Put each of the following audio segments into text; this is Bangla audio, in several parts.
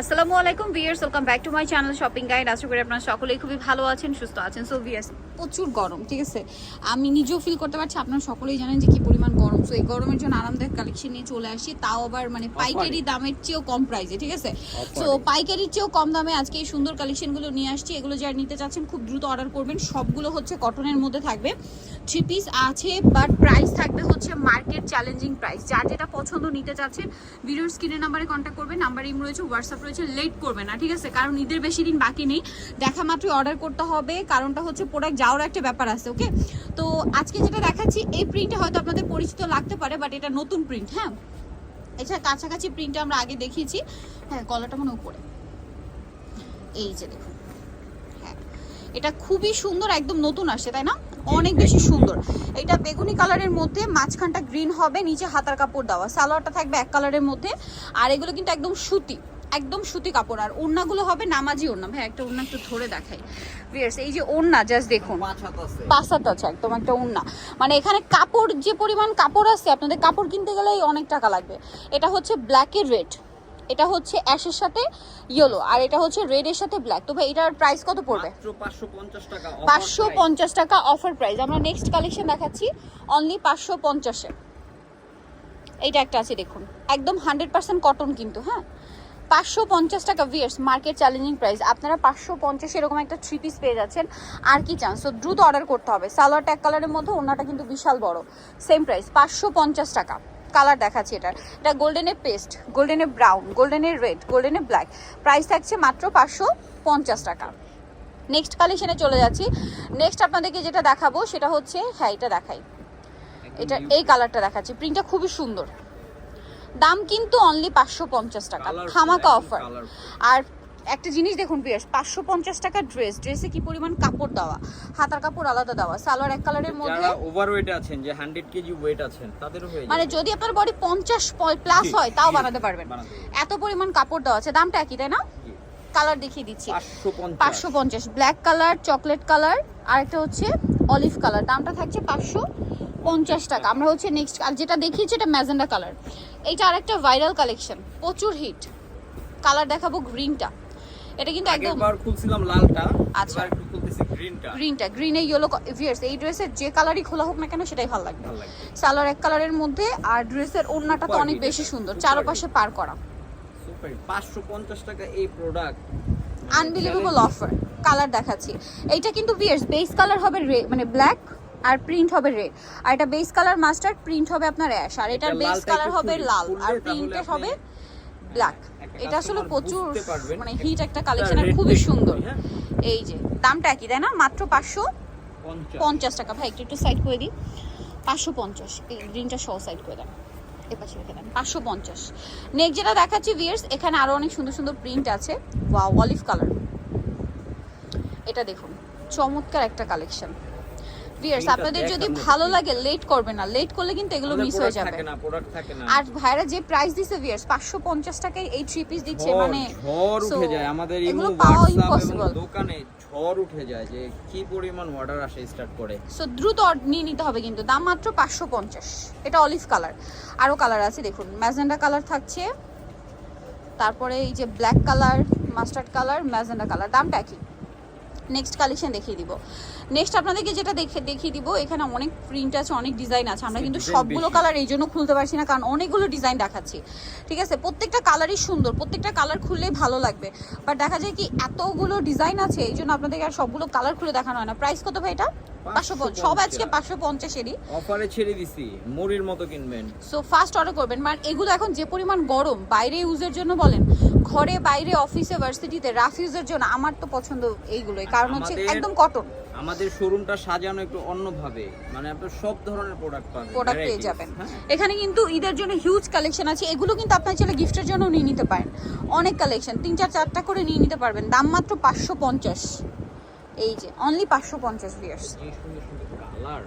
আসসালামু আলাইকুম viewers welcome back to my channel shopping guide আশা করি আপনারা সকলেই খুবই ভালো আছেন সুস্থ আছেন। সো ভিয়ার্স প্রচুর গরম ঠিক আছে? আমি নিজেও ফিল করতে পারছি আপনারা সকলেই জানেন যে কি পরিমাণ গরম। সো এই গরমের জন্য আরামদায়ক কালেকশন নিয়ে চলে আসি। তাও আবার মানে পাইকারি দামের চেয়েও কম প্রাইসে ঠিক আছে? সো পাইকারির চেয়েও কম দামে আজকে এই সুন্দর কালেকশনগুলো নিয়ে আসছি। এগুলো যারা নিতে চাচ্ছেন খুব দ্রুত অর্ডার করবেন। সবগুলো হচ্ছে কটনের মধ্যে থাকবে। থ্রি পিস আছে বাট প্রাইস থাকবে চ্যালেঞ্জিং প্রাইস যার যেটা পছন্দ নিতে চাচ্ছেন, ভিডিওর স্ক্রিনের নাম্বারে কন্ট্যাক্ট করবেন নাম্বার ইম রয়েছে হোয়াটসঅ্যাপ রয়েছে লেট করবে না, ঠিক আছে? কারণ ঈদের বেশি দিন বাকি নেই। দেখা মাত্রই অর্ডার করতে হবে, কারণটা হচ্ছে প্রোডাক্ট যাওয়ার একটা ব্যাপার আছে ওকে তো আজকে যেটা দেখাচ্ছি, এই প্রিন্টটা হয়তো আপনাদের পরিচিত লাগতে পারে বাট এটা নতুন প্রিন্ট হ্যাঁ? এছাড়া কাছাকাছি প্রিন্টটা আমরা আগে দেখিয়েছি। হ্যাঁ কলারটা মনে উপরে। এই যে দেখুন হ্যাঁ। এটা খুবই সুন্দর, একদম নতুন আসে তাই না? অনেক বেশি সুন্দর। এটা বেগুনি কালারের মধ্যে মাঝখানটা গ্রিন হবে, নিচে হাতার কাপড় দেওয়া। সালোয়ারটা থাকবে এক কালারের মধ্যে। আর এগুলো কিন্তু একদম সুতি একদম সুতি কাপড়। আর ওড়নাগুলো হবে নামাজি ওড়না। ভাই, একটা ওড়না একটু ধরে দেখাই। এই যে ওড়না জাস্ট দেখুন। পাঁচ আছে, একদম একটা ওড়না। মানে এখানে কাপড়, যে পরিমাণ কাপড় আছে, আপনাদের কাপড় কিনতে গেলেই অনেক টাকা লাগবে। এটা হচ্ছে ব্ল্যাকের রেড এটা হচ্ছে অ্যাশের সাথে ইয়েলো আর এটা হচ্ছে রেডের সাথে ব্ল্যাক। তো ভাই এটার প্রাইস কত পড়বে? মাত্র 550 টাকা পাঁচশো পঞ্চাশ টাকা অফার প্রাইস আমরা নেক্সট কালেকশন দেখাচ্ছি অনলি পাঁচশো পঞ্চাশে এইটা একটা আছে দেখুন। একদম হান্ড্রেড পার্সেন্ট কটন কিন্তু হ্যাঁ? পাঁচশো পঞ্চাশ টাকা ভিয়ার্স মার্কেট চ্যালেঞ্জিং প্রাইস আপনারা পাঁচশো পঞ্চাশ এরকম একটা থ্রি পিস পেয়ে যাচ্ছেন আর কি চান সো দ্রুত অর্ডার করতে হবে। সালোয়ারটা এক কালারের মধ্যে ওনাটা কিন্তু বিশাল বড়। সেম প্রাইস পাঁচশো পঞ্চাশ টাকা। কালার দেখাচ্ছি এটার। এটা গোল্ডেনের পেস্ট গোল্ডেনের ব্রাউন গোল্ডেনের রেড গোল্ডেনের ব্ল্যাক। প্রাইস থাকছে মাত্র পাঁচশো পঞ্চাশ টাকা। নেক্সট কালেকশনে চলে যাচ্ছি। নেক্সট আপনাদেরকে যেটা দেখাবো সেটা হচ্ছে হ্যাঁ এটা দেখাই। এটা এই কালারটা দেখাচ্ছি। প্রিন্টটা খুবই সুন্দর। দাম কিন্তু অনলি পাঁচশো পঞ্চাশ টাকা। ধামাকা অফার আর একটা জিনিস দেখুন পিয়ার্স পাঁচশো পঞ্চাশ টাকা ড্রেস ড্রেসে কি পরিমাণ কাপড় দেওয়া? হাতার কাপড় আলাদা দেওয়া সালোয়ার এক কালারের মধ্যে ওভারওয়েট আছেন যে 100 কেজি ওয়েট আছেন তাদেরও হয়ে মানে যদি আপনার বডি পঞ্চাশ প্লাস হয় তাও বানাতে পারবেন। এত পরিমাণ কাপড় দেওয়া আছে দামটা একই তাই না? কালার দেখিয়ে দিচ্ছি। 550 পাঁচশো পঞ্চাশ। ব্ল্যাক কালার চকলেট কালার আর একটা হচ্ছে অলিভ কালার দামটা থাকছে পাঁচশো পঞ্চাশ টাকা। আমরা হচ্ছে নেক্সট আর যেটা দেখিয়েছি এটা ম্যাজেন্ডা কালার এইটা আরেকটা ভাইরাল কালেকশন প্রচুর হিট কালার দেখাবো গ্রিনটা এটা কিন্তু একদম আগেরবার খুলছিলাম লালটা আচ্ছা। একটু খুলতেছি গ্রিনটা গ্রিনটা গ্রিনে ইয়েলো ভিয়ার্স এই ড্রেসের যে কালারই খোলা হোক না কেন সেটাই ভালো লাগবে। সালোয়ার এক কালারের মধ্যে আর ড্রেসের ওড়নাটা তো অনেক বেশি সুন্দর চারপাশে পার করা। সুপার 550 টাকা এই প্রোডাক্ট আনবিলিভেবল অফার কালার দেখাচ্ছি। এইটা কিন্তু ভিয়ার্স বেস কালার হবে রে মানে ব্ল্যাক আর প্রিন্ট হবে রেড আর এটা বেস কালার মাস্টার্ড প্রিন্ট হবে আপনার অ্যাশ আর এটার বেস কালার হবে লাল। আর প্রিন্টে হবে ব্ল্যাক এটা আসলে প্রচুর মানে হিট একটা কালেকশন আর red খুবই সুন্দর। হ্যাঁ? এই যে দামটা একই তাই না? মাত্র পাঁচশো পঞ্চাশ। টাকা। ভাই একটু একটু সাইড করে দিই। পাঁচশো পঞ্চাশ। এই গ্রিনটা সহ সাইড করে দেন। এপাশে রেখে দেন। পাঁচশো পঞ্চাশ। নেক্সট যেটা দেখাচ্ছি ভিয়ার্স এখানে আরও অনেক সুন্দর সুন্দর প্রিন্ট আছে। ওয়াও অলিভ কালার এটা দেখুন চমৎকার একটা কালেকশন ভিয়ার্স আপনাদের যদি ভালো লাগে লেট করবে না। লেট করলে কিন্তু এগুলো মিস হয়ে যাবে। আর ভাইরা যে প্রাইস দিছে পাঁচশো পঞ্চাশ টাকায় এই থ্রি পিস দিচ্ছে মানে ঝড় উঠে যায়। আমাদের এগুলো পাওয়া ইম্পসিবল দোকানে ঝড় উঠে যায় যে কি পরিমাণ অর্ডার আসে স্টার্ট করে। সো দ্রুত নিয়ে নিতে হবে কিন্তু। দাম মাত্র পাঁচশো পঞ্চাশ। এটা অলিভ কালার আরও কালার আছে দেখুন। ম্যাজেন্ডা কালার থাকছে। তারপরে এই যে black colour mustard colour magenta colour দামটা কি নেক্সট কালেকশন দেখিয়ে দিব। নেক্সট আপনাদেরকে যেটা দেখে দেখিয়ে দিব এখানে অনেক প্রিন্ট আছে অনেক ডিজাইন আছে। আমরা কিন্তু সবগুলো কালার এই জন্য খুলতে পারছি না কারণ অনেকগুলো ডিজাইন দেখাচ্ছি। ঠিক আছে? প্রত্যেকটা কালারই সুন্দর প্রত্যেকটা কালার খুললেই ভালো লাগবে। বাট দেখা যায় কি এতগুলো ডিজাইন আছে এই জন্য আপনাদেরকে আর সবগুলো কালার খুলে দেখানো হয় না। প্রাইস কত ভাই এটা? পাঁচশো পঞ্চাশ সব আজকে 550 পাঁচশো অফারে ছেড়ে দিছি মুড়ির মতো কিনবেন। সো ফার্স্ট অর্ডার করবেন। মানে এগুলো এখন যে পরিমাণ গরম বাইরে ইউজের জন্য বলেন ঘরে বাইরে অফিসে ভার্সিটিতে রাফ ইউজের জন্য আমার তো পছন্দ এইগুলোই। কারণ হচ্ছে একদম কটন আমাদের শোরুমটা সাজানো একটু অন্যভাবে। মানে সব ধরনের প্রোডাক্ট পাবেন প্রোডাক্ট পেয়ে যাবেন। হ্যাঁ? এখানে কিন্তু ঈদের জন্য হিউজ কালেকশন আছে। এগুলো কিন্তু আপনার চাইলে গিফটের জন্য নিয়ে নিতে পারেন। অনেক কালেকশন তিন চার চারটা করে নিয়ে নিতে পারবেন। দাম মাত্র পাঁচশো পঞ্চাশ। এই যে অনলি পাঁচশো পঞ্চাশ কালার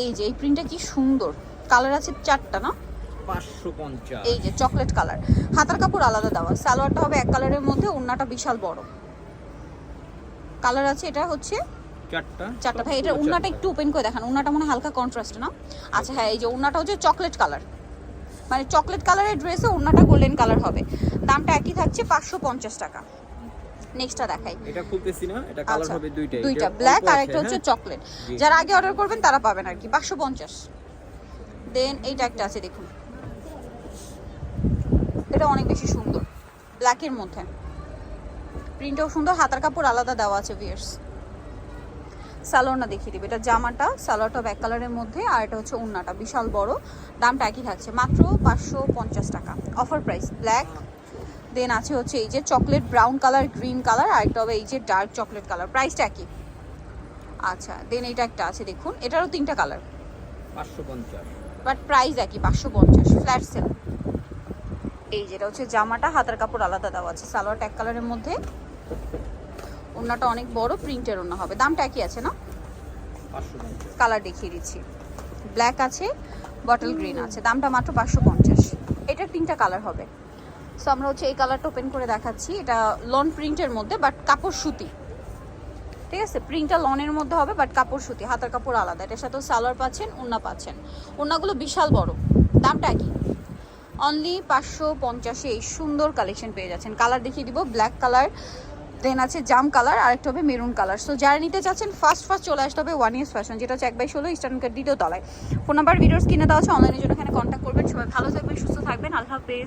এই যে এই প্রিন্টটা কি সুন্দর। কালার আছে চারটা না? এই যে চকলেট কালার হাতার কাপড় আলাদা দেওয়া। সালোয়ারটা হবে এক কালারের মধ্যে ওড়নাটা বিশাল বড়। কালার আছে এটা হচ্ছে চারটা। চারটা। ভাই এটা উন্নাটা একটু ওপেন করে দেখান। উন্নাটা মনে হালকা কন্ট্রাস্ট না? আচ্ছা হ্যাঁ এই যে উন্নাটা হচ্ছে চকলেট কালার মানে চকলেট কালারের ড্রেসে ওড়নাটা গোল্ডেন কালার হবে। দামটা একই থাকছে পাঁচশো পঞ্চাশ টাকা। নেক্সটটা দেখাই। এটা খুলতেছি না? এটা কালার আচ্ছা হবে দুইটাই দুইটা। ব্ল্যাক আর একটা হচ্ছে হ্যাঁ? চকলেট যারা আগে অর্ডার করবেন তারা পাবেন আর কি। পাঁচশো পঞ্চাশ। দেন এইটা একটা আছে দেখুন। এটা অনেক বেশি সুন্দর। ব্ল্যাকের মধ্যে। প্রিন্টও সুন্দর হাতার কাপড় আলাদা দেওয়া আছে ভিয়ার্স সালোয়ারটা দেখিয়ে দিবে। এটা জামাটা সালোয়ারটা ব্যাক কালারের মধ্যে আর এটা হচ্ছে উন্নাটা বিশাল বড়। দামটা একই থাকছে। মাত্র পাঁচশো পঞ্চাশ টাকা। অফার প্রাইস ব্ল্যাক দেন আছে হচ্ছে এই যে chocolate brown colour green colour আর একটা হবে এই যে ডার্ক চকলেট কালার। প্রাইসটা একই। আচ্ছা দেন এটা একটা আছে দেখুন। এটারও তিনটা কালার। পাঁচশো পঞ্চাশ। বাট প্রাইস একই পাঁচশো পঞ্চাশ ফ্ল্যাট সেল এই যেটা হচ্ছে জামাটা হাতার কাপড় আলাদা দেওয়া আছে সালোয়ার এক কালারের মধ্যে। ওড়নাটা অনেক বড় প্রিন্টের ওড়না হবে। দামটা একই আছে না? কালার দেখিয়ে দিচ্ছি। ব্ল্যাক আছে বটল গ্রিন আছে। দামটা মাত্র পাঁচশো পঞ্চাশ। এটার তিনটা কালার হবে। সো আমরা হচ্ছে এই কালারটা ওপেন করে দেখাচ্ছি। এটা লন প্রিন্টের মধ্যে বাট কাপড় সুতি। ঠিক আছে? প্রিন্টটা লনের মধ্যে হবে বাট কাপড় সুতি। হাতার কাপড় আলাদা। এটার সাথেও সালোয়ার পাচ্ছেন, ওড়না পাচ্ছেন। ওড়নাগুলো বিশাল বড়। দামটা কি? অনলি পাঁচশো পঞ্চাশে এই সুন্দর কালেকশন পেয়ে যাচ্ছেন। কালার দেখিয়ে দিব ব্ল্যাক কালার দেন আছে জাম কালার আর একটা হবে মেরুন কালার সো যারা নিতে চাচ্ছেন ফার্স্ট ফার্স্ট চলে আসতে হবে ওয়ান ইয়ার্স ফ্যাশন যেটা হচ্ছে এক বাই ষোলো ইস্টার্ন কার্ড দ্বিতীয় তলায়। ফোন নাম্বার ভিডিওস কিনে দেওয়া হচ্ছে অনলাইনের জন্য এখানে কন্ট্যাক্ট করবেন। সবাই ভালো থাকবেন, সুস্থ থাকবেন। আল্লাহ হাফেজ।